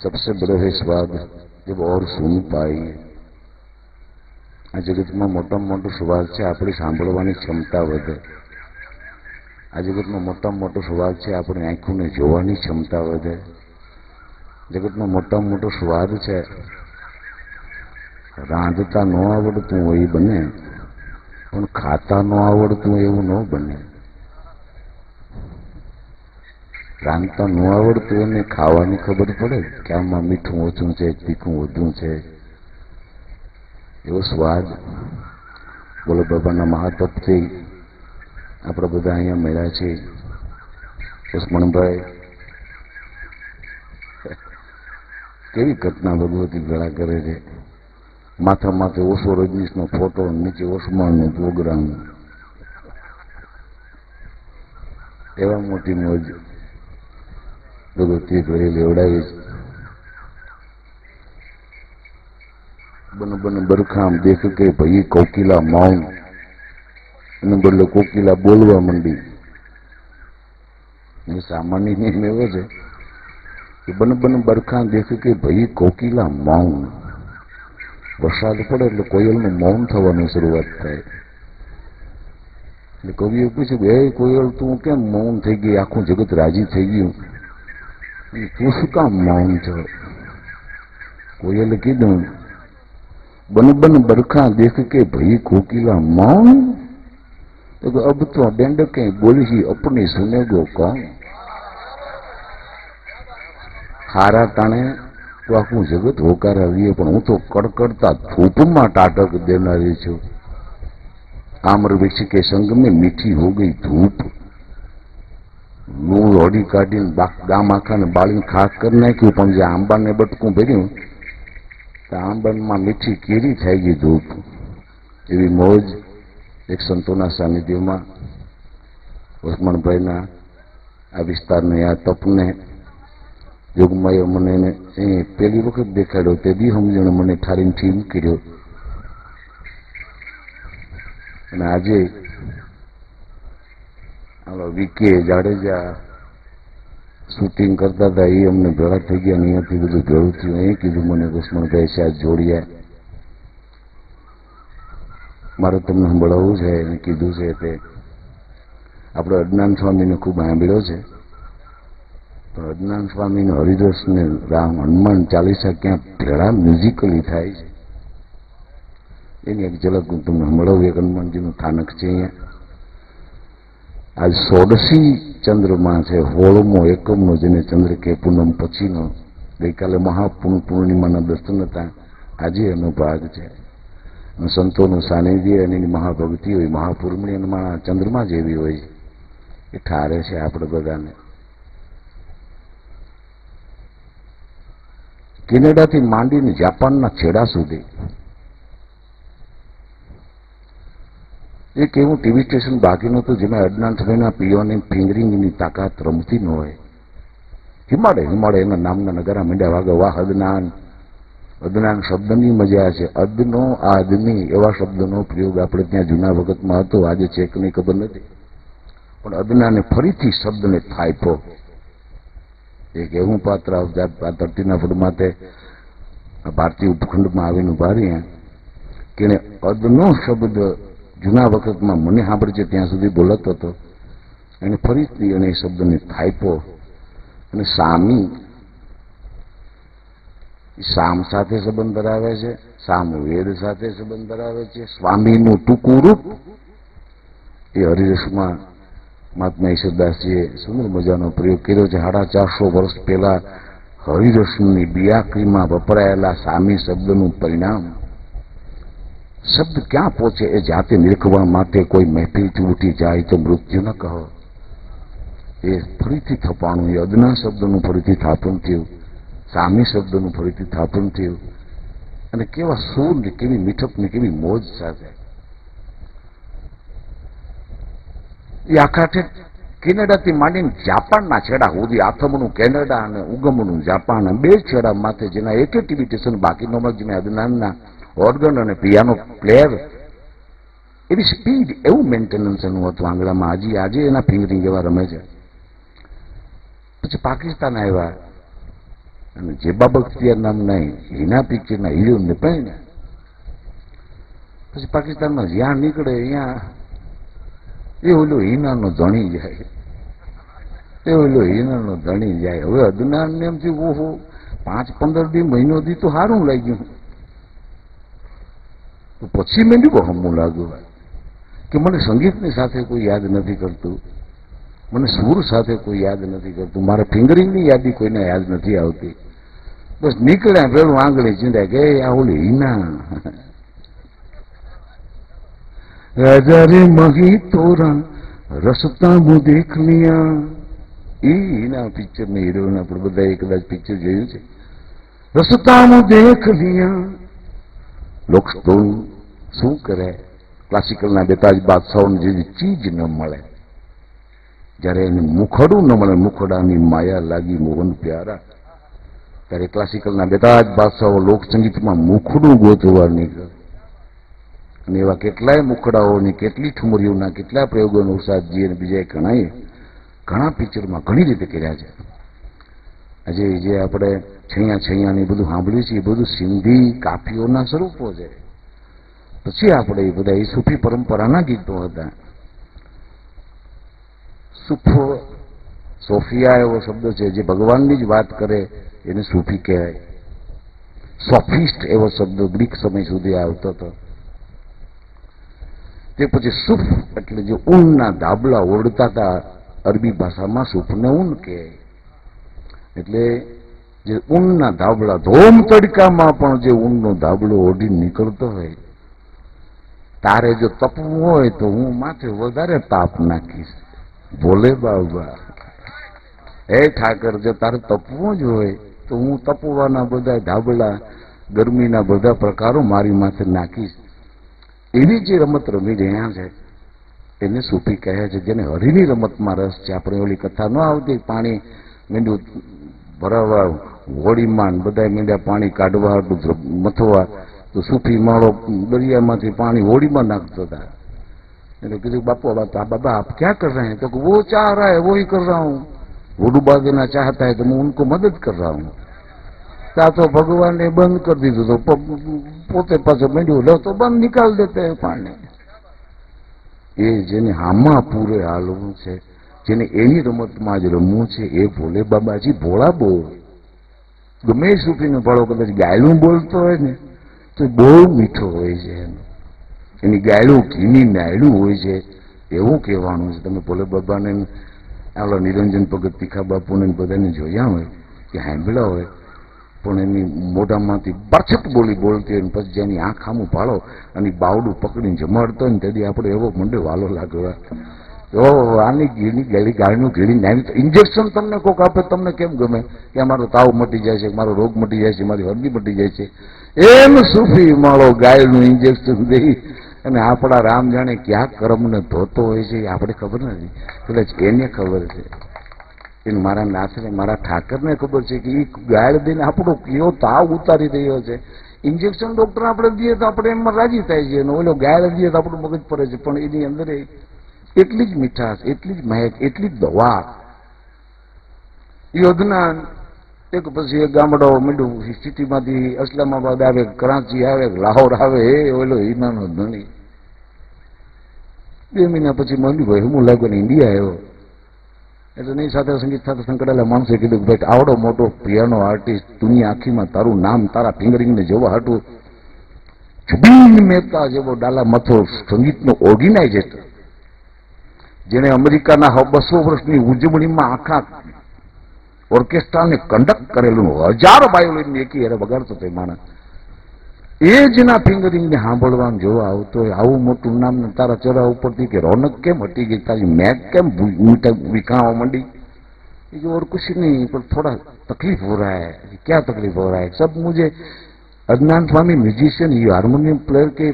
સબસે बड़ो है स्वाद जब ઓર શું પાઈ આ જગતમાં મોટામાં મોટો સ્વાદ છે આપણી સાંભળવાની ક્ષમતા વધે આ જગતમાં મોટામાં મોટો સ્વાદ છે આપણી આંખોને જોવાની ક્ષમતા વધે જગતમાં મોટામાં મોટો સ્વાદ છે રાંધતા ન આવડતું હોય બને, પણ ખાતા ન આવડતું એવું ન બને। રાંધતા ન આવડતું એને ખાવાની ખબર પડે કે આમાં મીઠું ઓછું છે, તીખું વધુ છે. એવો સ્વાદ. બોલો બાબાના મહાતપથી આપણે બધા અહીંયા મળ્યા છીએ ઉસ્મણભાઈ કેવી ઘટના ભગવતી ગળા કરે છે. માથા માથે ઓછો રજનીશનો ફોટો, નીચે ઓસમાનનો પ્રોગ્રામ. એવા મોટી મોજ. ભગવતી ઘરે લેવડાવી બન બન, બરખામ દેખ કે ભાઈ કોકિલા માઉન. અને બદલે કોકિલા બોલવા માંડી. સામાન્ય નિયમ એવો છે કે બન બન બરખા દેખ કે ભાઈ કોકિલા માઉન. વરસાદ પડે એટલે કોયલનું મૌન થવાની શરૂઆત થાય. એટલે કવિએ પૂછ્યું બે કોયલ, તું કેમ મૌન થઈ ગઈ? આખું જગત રાજી થઈ ગયું. તું શું કામ મૌન કીધું, બન બન, બરખા દેખ કે ભઈ કોકિલા મૌન? તો કે, અબ તો ડેન્ડ કે બોલી છે, અપની સુને ગો કા? હારા તાણે તો આખું જગત હોકાર આવીએ, પણ હું તો કડકડતા થૂપમાં ટાટક દેનારી છું. આમર વૃક્ષ કે સંગમે મીઠી હો ગઈ ધૂપ. હું હોડી કાઢીને ગામ આખાને બાળીને ખાસ કરી નાખ્યું, પણ જે આંબાને બટકું ભર્યું, તો આંબનમાં મીઠી કેરી થઈ ગઈ ધૂપ. એવી મોજ એક સંતોના સાનિધ્યમાં વસમણભાઈના આ વિસ્તારને, આ તપને યુગમાં મને એને એ પહેલી વખત દેખાડ્યો, તે બી સમજણ મને ઠારીને ઠીમ કર્યો. અને આજે હાલો વિકે જાડેજા શૂટિંગ કરતા હતા એ અમને ભેળા થઈ ગયા અહીંયાથી બધું ભેળું થયું. એ કીધું મને કૃષ્ણભાઈ સાહેબ જોડ્યા. મારે તમને સંભળાવવું છે, એને કીધું છે તે. આપણે અજ્ઞાન સ્વામીને ખૂબ સાંભળ્યો છે. પણ અજ્ઞાન સ્વામીને હરિદ્રશને રામ હનુમાન ચાલીસા ક્યાં ભેળા મ્યુઝિકલી થાય છે? એની એક ઝલક હું તમને સંભળાવું, એક હનુમાનજીનું સ્થાનક છે અહીંયા. આજ સોડસી ચંદ્રમાં છે, હોળમો, એકમનો જેને ચંદ્ર કે પૂનમ પછીનો, ગઈકાલે મહાપૂર્ણ પૂર્ણિમાના દર્શન હતા, આજે એનો ભાગ છે. સંતોનું સાનિધ્ય અને એની મહાભક્તિ હોય મહાપૂર્ણિમાં ચંદ્રમા જેવી હોય, એ ઠારે છે આપણે બધાને. કેનેડાથી માંડીને જાપાનના છેડા સુધી એક એવું ટીવી સ્ટેશન બાકી નહોતું જેમાં અજ્ઞાન સમયના પીઓની ફિંગરિંગની તાકાત રમતી ન હોય. હિમાડે હિમાડે એના નામના નગારા મીંડા વાગે, વાહ અદનાન અદનાન શબ્દની મજા છે. અદનો આદમી, એવા શબ્દનો પ્રયોગ આપણે ત્યાં જૂના વખતમાં હતો. આજે છે નહીં ખબર નથી. પણ અદનાને ફરીથી શબ્દને થાયપો એક એવું પાત્ર આ ધરતીના ફૂડ માટે ભારતીય ઉપખંડમાં આવીને ઊભા રહ્યા. કે અદનો શબ્દ જૂના વખતમાં મને સાંભળે ત્યાં સુધી બોલતો હતો. એને ફરીથી એને શબ્દને થાયપો અને સામી સામ સાથે સંબંધ ધરાવે છે, સામ વેદ સાથે સંબંધ ધરાવે છે, સ્વામીનું ટૂંકું રૂપ એ હરિરસમાં મહાત્મા ઈશ્વરદાસજીએ સુંદર મજાનો પ્રયોગ કર્યો છે. સાડા ચારસો વર્ષ પહેલા હરિરસની બિયાકરીમાં વપરાયેલા સામી શબ્દનું પરિણામ શબ્દ ક્યાં પહોંચે એ જાતે નિરખવા માટે કોઈ મહેફિલ ઉઠી જાય તો મૃત્યુ ન કહો. એ ફરીથી થપાણું, એ અદના શબ્દનું ફરીથી થાપણ થયું, સામી શબ્દનું ફરીથી થાપણ થયું. અને કેવા સૂર ને કેવી મીઠપ ને કેવી મોજ સાથે. એ આખા કેનેડાથી માંડીને જાપાનના છેડા સુધી આથમનું કેનેડા અને ઉગમનું જાપાન બે છેડા માથે જેના એક ટીવી સ્ટેશન બાકી ન મળે જેને અદનાનના ઓર્ગન અને પિયાનો પ્લેયર એવી સ્પીડ, એવું મેન્ટેનન્સ એનું હતું આંગળામાં હજી આજે એના ફિંગરિંગ એવા રમે છે. પછી પાકિસ્તાન આવ્યા. અને જેબા બખ્તિયાર નામના હિના પિક્ચરના હિરોને પહેણ્યા પછી પાકિસ્તાનમાં જ્યાં નીકળે, ત્યાં એ ઓલો હિનાનો ધણી જાય. એ ઓલો હિનાનો ધણી જાય. હવે અજ્ઞાન એમ થયું, ઓહો પાંચ પંદર દી મહિનો દી તો સારું લાગ્યું. તો પછી મેં બહુ હમું લાગ્યું. કે મને સંગીતની સાથે કોઈ યાદ નથી કરતું. મને સૂર સાથે કોઈ યાદ નથી કરતું. મારા ફિંગરિંગની યાદી કોઈને યાદ નથી આવતી. બસ નીકળ્યા પેલું આંગળી ચિંતા કે આ ઓલી હિના રાજા રે મહી તોરણ રસતા હું દેખ લિયા ઈ હિના પિક્ચરની હિરોઈન આપણે બધા કદાચ પિક્ચર જોયું છે. રસતા હું દેખ લિયા લોક તો શું કરે? ક્લાસિકલના બેતાજ બાદશાહોને જેવી ચીજ ન મળે. જ્યારે એને મુખડું ન મળે, મુખડાની માયા લાગી મોહન પ્યારા. ત્યારે ક્લાસિકલના બેતાજ બાદશાહો લોકસંગીતમાં મુખડું ગોતવા નીકળે. અને એવા કેટલાય મુખડાઓની કેટલી ઠુમરીઓના કેટલા પ્રયોગોનો ઉષાદજી અને બીજા ઘણાએ ઘણા પિક્ચરમાં ઘણી રીતે કર્યા છે. આજે જે આપણે છૈયા છૈયાની બધું સાંભળ્યું છે, એ બધું સિંધી કાફીઓના સ્વરૂપો છે. પછી આપણે બધા એ સૂફી પરંપરાના ગીતો હતા. સુફો, સોફિયા એવો શબ્દ છે જે ભગવાનની જ વાત કરે, એને સૂફી કહેવાય. સોફિસ્ટ એવો શબ્દ ગ્રીક સમય સુધી આવતો હતો. તે પછી સુફ એટલે જે ઊનના ધાબળા ઓળતા હતા, અરબી ભાષામાં સુફને ઊન કહે એટલે જે ઊનના ધાબળા ધોમ તડકામાં પણ જે ઊનનો ધાબળો ઓઢી નીકળતો હોય તારે જો તપવું હોય તો હું માથે વધારે તાપ નાખીશ. ભોલે બાબા. એ ઠાકર, જો તારે તપવું જ હોય તો હું તપવાના બધા ધાબળા ગરમીના બધા પ્રકારો મારી માથે નાખીશ. એવી જે રમત રમી રહ્યા છે, એને સૂફી કહે છે જેને હરીની રમતમાં રસ છે. આપણે ઓલી કથા ન આવતી, પાણી મીંડું ભરાવા હોળીમાં બધા મીંડા પાણી કાઢવા, મથવા તો સૂફી માળો દરિયામાંથી પાણી હોડીમાં નાખતો હતા એટલે કીધું, બાપુ બાબા આપ ક્યાં કર રહે તો વો ચાહ રહા હૈ વહી કર રહા હું. હોડુ બાગેના ચાહતા હૈ તો હું ઉनको મદદ કર રહા હું. તા તો ભગવાને બંધ કરી દીધું તો પોતે પાછો મેળ્યું લો, તો બંધ નિકાલ દેતા પાણી. એ જેને હામાં પૂરે હાલવું છે, જેને એની રમતમાં જ રમવું છે, એ ભોલે બાબાજી, ભોળા બોલ ગમે સૂફીનો ભાળો કદાચ ગાયલું બોલતો હોય ને તો બહુ મીઠો હોય છે એનો. ગાયડું ઘીની નાયડું હોય છે. એવું કહેવાનું છે. તમે ભોલે બાબાને આલો નિરંજન ભગત તીખા બાપુને બધાને જોયા હોય, કે હાંભળા હોય, પણ એની મોઢામાંથી બરછટ બોલી બોલતી હોય પછી જેની આંખ આમું પાડો અને બાવડું પકડીને જમાડતો હોય ને તેથી આપણે એવો મંડે વાલો લાગવા. ઓ આની ઘીની ગેલી ગાયનું ઘીની નાની ઇન્જેક્શન તમને કોક આપે, તમને કેમ ગમે? કે મારો તાવ મટી જાય છે, મારો રોગ મટી જાય છે, મારી હરદી મટી જાય છે. એમ સૂફી માળો ગાયનું ઇન્જેક્શન દઈ, અને આપણા રામ જાણે ક્યાં કર્મને ધોતો હોય છે એ આપણે ખબર નથી. કદાચ એને ખબર છે. એને મારા નાથને, મારા ઠાકરને ખબર છે કે એ ગાળ દઈને આપણો કયો તાવ ઉતારી રહ્યો છે. ઇન્જેક્શન ડૉક્ટર આપણે દઈએ તો આપણે એમાં રાજી થાય છે. અને ઓલો ગાળ દઈએ તો આપણું મગજ પડે છે. પણ એની અંદર એટલી જ મીઠાશ, એટલી જ મહેક, એટલી જ દવા. યોધના એક પછી એક ગામડો મીડું સ્થિતિમાંથી અસલામાબાદ આવે, કરાંચી આવે, લાહોર આવે, એ ઓલો હિનાનો ધણી. બે મહિના પછી મંડી ભાઈ, હું લાગ્યો ઇન્ડિયા આવ્યો. એટલે એની સાથે સંગીત સાથે સંકળાયેલા માણસે કીધું કે ભાઈ, આવડો મોટો પિયાનો આર્ટિસ્ટ દુનિયા આખીમાં તારું નામ, તારા ફિંગરિંગને જોવા હાટું. જબીન મહેતા જેવો ડાલા મથો સંગીતનો ઓર્ગેનાઇઝેટર જેણે અમેરિકાના બસો વર્ષની ઉજવણીમાં આખા ઓર્કેસ્ટ્રાને કંડક્ટ કરેલું હજારો વાયોલિન એકી હારે વગાડતો હતો એ માણસ એ જના ફિંગરિંગને સાંભળવાનું જોવા આવતો હોય આવું મોટું નામ ને તારા ચહેરા ઉપરથી કે રોનક કેમ હટી ગઈ તારી મેચ કેમ વિખાવા માંડી ये कि और कुछ नहीं पर थोड़ा तकलीफ हो रहा है क्या तकलीफ हो रहा है सब मुझे अदनान स्वामी म्यूजिशियन ये हारमोनियम प्लेयर के